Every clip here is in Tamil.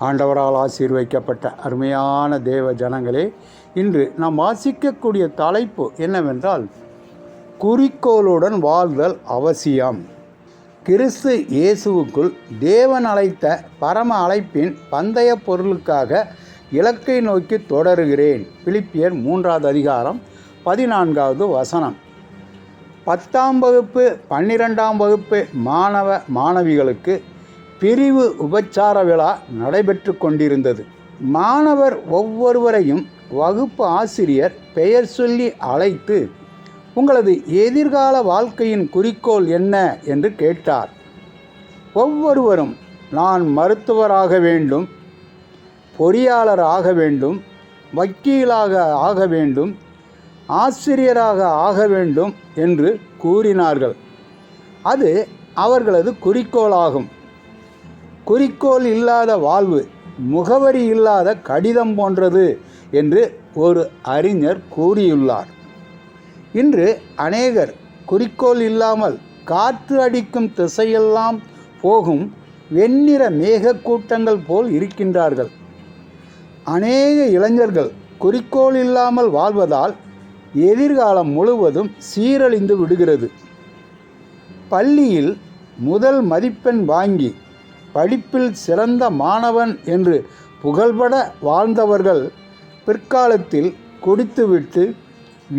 ஆண்டவரால் ஆசீர்வைக்கப்பட்ட அருமையான தேவ ஜனங்களே இன்று நாம் வாசிக்கக்கூடிய தலைப்பு என்னவென்றால் குறிக்கோளுடன் வாழ்தல் அவசியம். கிறிஸ்து இயேசுவுக்குள் தேவன் அழைத்த பரம அழைப்பின் பந்தய பொருளுக்காக இலக்கை நோக்கி தொடருகிறேன். பிலிப்பியர் மூன்றாவது அதிகாரம் பதினான்காவது வசனம். பத்தாம் வகுப்பு பன்னிரெண்டாம் வகுப்பு மாணவ மாணவிகளுக்கு பிரிவு உபச்சார விழா நடைபெற்று கொண்டிருந்தது. மாணவர் ஒவ்வொருவரையும் வகுப்பு ஆசிரியர் பெயர் சொல்லி அழைத்து உங்களது எதிர்கால வாழ்க்கையின் குறிக்கோள் என்ன? என்று கேட்டார். ஒவ்வொருவரும் நான் மருத்துவராக வேண்டும் பொறியாளர் ஆக வேண்டும் வக்கீலாக ஆக வேண்டும் ஆசிரியராக ஆக வேண்டும் என்று கூறினார்கள். அது அவர்களது குறிக்கோளாகும். குறிக்கோள் இல்லாத வாழ்வு முகவரி இல்லாத கடிதம் போன்றது என்று ஒரு அறிஞர் கூறியுள்ளார். இன்று அநேகர் குறிக்கோள் இல்லாமல் காற்று அடிக்கும் திசையெல்லாம் போகும் வெண்ணிற மேக கூட்டங்கள் போல் இருக்கின்றார்கள். அநேக இளைஞர்கள் குறிக்கோள் இல்லாமல் வாழ்வதால் எதிர்காலம் முழுவதும் சீரழிந்து விடுகிறது. பள்ளியில் முதல் மதிப்பெண் வாங்கி படிப்பில் சிறந்த மாணவன் என்று புகழ்பட வாழ்ந்தவர்கள் பிற்காலத்தில் குடித்துவிட்டு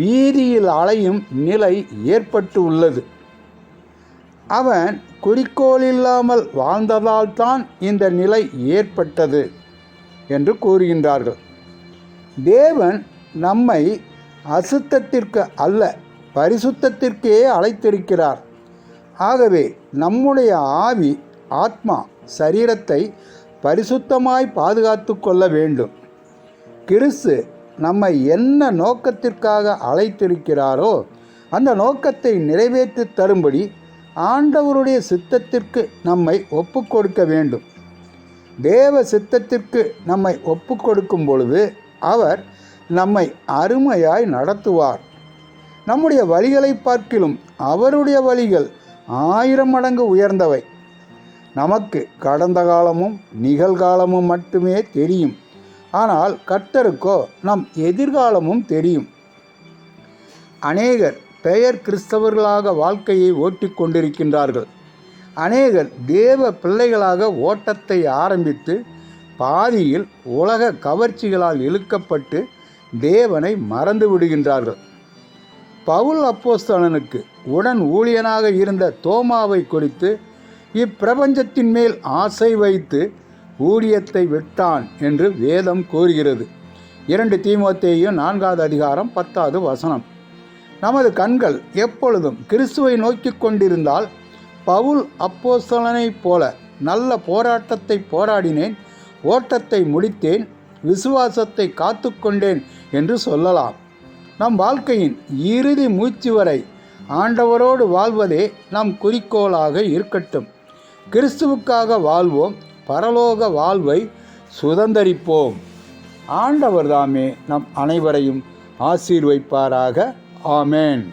வீதியில் அலையும் நிலை ஏற்பட்டு உள்ளது. அவன் குறிக்கோள் இல்லாமல் வாழ்ந்ததால் தான் இந்த நிலை ஏற்பட்டது என்று கூறுகின்றார்கள். தேவன் நம்மை அசுத்தத்திற்கு அல்ல பரிசுத்தத்திற்கே அழைத்திருக்கிறார். ஆகவே நம்முடைய ஆவி ஆத்மா சரீரத்தை பரிசுத்தமாய் பாதுகாத்து கொள்ள வேண்டும். கிறிஸ்து நம்மை என்ன நோக்கத்திற்காக அழைத்திருக்கிறாரோ அந்த நோக்கத்தை நிறைவேற்றி தரும்படி ஆண்டவருடைய சித்தத்திற்கு நம்மை ஒப்பு கொடுக்க வேண்டும். தேவ சித்தத்திற்கு நம்மை ஒப்பு கொடுக்கும் பொழுது அவர் நம்மை அருமையாய் நடத்துவார். நம்முடைய வழிகளை பார்க்கிலும் அவருடைய வழிகள் ஆயிரம் மடங்கு உயர்ந்தவை. நமக்கு கடந்த காலமும் நிகழ்காலமும் மட்டுமே தெரியும். ஆனால் கர்த்தருக்கோ நம் எதிர்காலமும் தெரியும். அநேகர் பெயர் கிறிஸ்தவர்களாக வாழ்க்கையை ஓட்டிக் கொண்டிருக்கின்றார்கள். அநேகர் தேவ பிள்ளைகளாக ஓட்டத்தை ஆரம்பித்து பாதியில் உலக கவர்ச்சிகளால் இழுக்கப்பட்டு தேவனை மறந்து விடுகின்றார்கள். பவுல் அப்போஸ்தலனுக்கு உடன் ஊழியனாக இருந்த தோமாவை குறித்து இப்பிரபஞ்சத்தின் மேல் ஆசை வைத்து ஊழியத்தை விட்டான் என்று வேதம் கூறுகிறது. இரண்டு தீமோத்தேயும் நான்காவது அதிகாரம் பத்தாவது வசனம். நமது கண்கள் எப்பொழுதும் கிறிஸ்துவை நோக்கி கொண்டிருந்தால் பவுல் அப்போசலனைப் போல நல்ல போராட்டத்தை போராடினேன் ஓட்டத்தை முடித்தேன் விசுவாசத்தை காத்து கொண்டேன் என்று சொல்லலாம். நம் வாழ்க்கையின் இறுதி மூச்சு வரை ஆண்டவரோடு வாழ்வதே நம் குறிக்கோளாக இருக்கட்டும். கிறிஸ்துவுக்காக வாழ்வோம் பரலோக வாழ்வை சுதந்தரிப்போம். ஆண்டவர் தாமே நம் அனைவரையும் ஆசீர்வைப்பாராக. ஆமேன்.